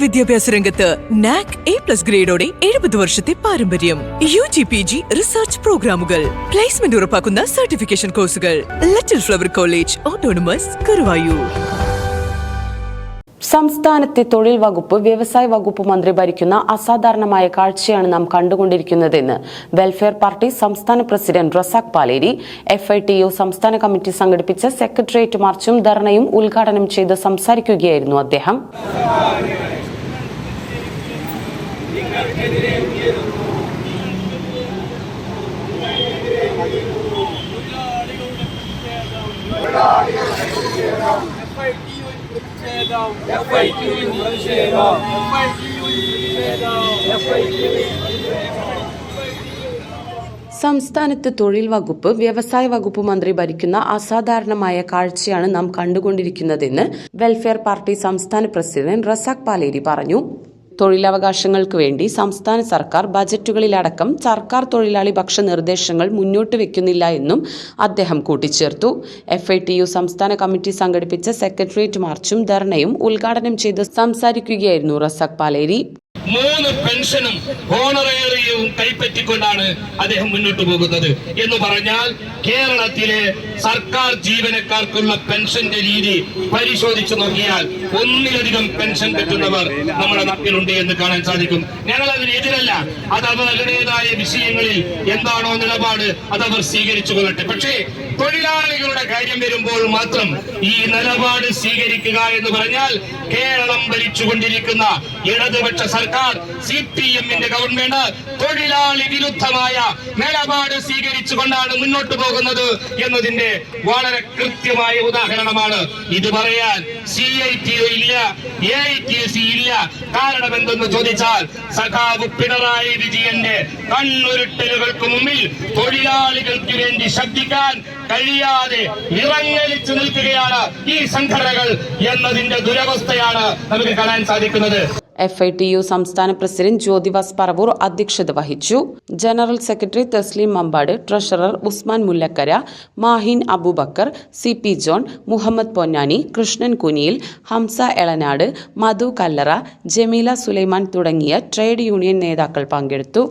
വിദ്യാഭ്യാസ രംഗത്ത് NAAC A plus ഗ്രേഡോടെ എഴുപത് വർഷത്തെ പാരമ്പര്യം. U G P G research പ്രോഗ്രാമുകൾ പ്ലേസ്മെന്റ് ഉറപ്പാക്കുന്ന സർട്ടിഫിക്കേഷൻ കോഴ്സുകൾ Little Flower College autonomous Guruvayur സംസ്ഥാനത്തെ തൊഴിൽ വകുപ്പ് വ്യവസായ വകുപ്പ് മന്ത്രി ഭരിക്കുന്ന അസാധാരണമായ കാഴ്ചയാണ് നാം കണ്ടുകൊണ്ടിരിക്കുന്നതെന്ന് വെൽഫെയർ പാർട്ടി സംസ്ഥാന president Razak Paleri F I T U സംസ്ഥാന കമ്മിറ്റി സംഘടിപ്പിച്ച സെക്രട്ടേറിയറ്റ് മാർച്ചും ധർണയും ഉദ്ഘാടനം ചെയ്ത് സംസാരിക്കുകയായിരുന്നു അദ്ദേഹം. സംസ്ഥാനത്ത് തൊഴിൽ വകുപ്പ് വ്യവസായ വകുപ്പ് മന്ത്രി ഭരിക്കുന്ന അസാധാരണമായ കാഴ്ചയാണ് നാം കണ്ടുകൊണ്ടിരിക്കുന്നതെന്ന് വെൽഫെയർ പാർട്ടി സംസ്ഥാന പ്രസിഡന്റ് റസാഖ് പാലേരി പറഞ്ഞു. തൊഴിലവകാശങ്ങൾക്ക് വേണ്ടി സംസ്ഥാന സർക്കാർ ബജറ്റുകളിലടക്കം സർക്കാർ തൊഴിലാളി പക്ഷ നിർദ്ദേശങ്ങൾ മുന്നോട്ട് വെക്കുന്നില്ല എന്നും അദ്ദേഹം കൂട്ടിച്ചേർത്തു. എഫ് ഐ ടി യു സംസ്ഥാന കമ്മിറ്റി സംഘടിപ്പിച്ച സെക്രട്ടേറിയറ്റ് മാർച്ചും ധർണയും ഉദ്ഘാടനം ചെയ്ത് സംസാരിക്കുകയായിരുന്നു റസാഖ് പാലേരി. മൂന്ന് പെൻഷനും ഹോണറേറിയവും കൈപ്പറ്റിക്കൊണ്ടാണ് അദ്ദേഹം മുന്നോട്ട് പോകുന്നത് എന്ന് പറഞ്ഞാൽ കേരളത്തിലെ സർക്കാർ ജീവനക്കാർക്കുള്ള പെൻഷന്റെ രീതി പരിശോധിച്ചു നോക്കിയാൽ ഒന്നിലധികം പെൻഷൻ പറ്റുന്നവർ നമ്മുടെ നാട്ടിലുണ്ട് എന്ന് കാണാൻ സാധിക്കും. ഞങ്ങൾ അതിനെതിരല്ല അത് അവരുടേതായ വിഷയങ്ങളിൽ എന്താണോ നിലപാട് അത് അവർ സ്വീകരിച്ചു കൊള്ളട്ടെ. പക്ഷേ തൊഴിലാളികളുടെ കാര്യം വരുമ്പോൾ മാത്രം ഈ നിലപാട് സ്വീകരിക്കുക എന്ന് പറഞ്ഞാൽ കേരളം ഭരിച്ചുകൊണ്ടിരിക്കുന്ന ഇടതുപക്ഷ സർക്കാർ സി പി എമ്മിന്റെ ഗവൺമെന്റ് തൊഴിലാളി വിരുദ്ധമായ നിലപാട് സ്വീകരിച്ചുകൊണ്ടാണ് മുന്നോട്ട് പോകുന്നത് എന്നതിന്റെ വളരെ കൃത്യമായ ഉദാഹരണമാണ് ഇത് പറയാൻ സി ഐ ടി ഇല്ല എ ഐ ടി സി ഇല്ല. കാരണം എന്തെന്ന് ചോദിച്ചാൽ സഖാവ് പിണറായി വിജയന്റെ കണ്ണുരുട്ടലുകൾക്ക് മുമ്പിൽ തൊഴിലാളികൾക്ക് വേണ്ടി ശബ്ദിക്കാൻ കഴിയാതെ ഇറങ്ങലിച്ചു നിൽക്കുകയാണ് ഈ സംഘടനകൾ എന്നതിന്റെ ദുരവസ്ഥയാണ് നമുക്ക് കാണാൻ സാധിക്കുന്നത്. എഫ് ഐ ടി യു സംസ്ഥാന പ്രസിഡന്റ് ജ്യോതിവാസ് പറവൂർ അധ്യക്ഷത വഹിച്ചു. General secretary Thasleem Mampad treasurer Usman Mullakkara Mahin Abubakar C P John Muhammad Ponnani Krishnan Kuniyil Hamza Elanad Madhu Kallara Jameela Sulaiman തുടങ്ങിയ ട്രേഡ് യൂണിയൻ നേതാക്കൾ പങ്കെടുത്തു.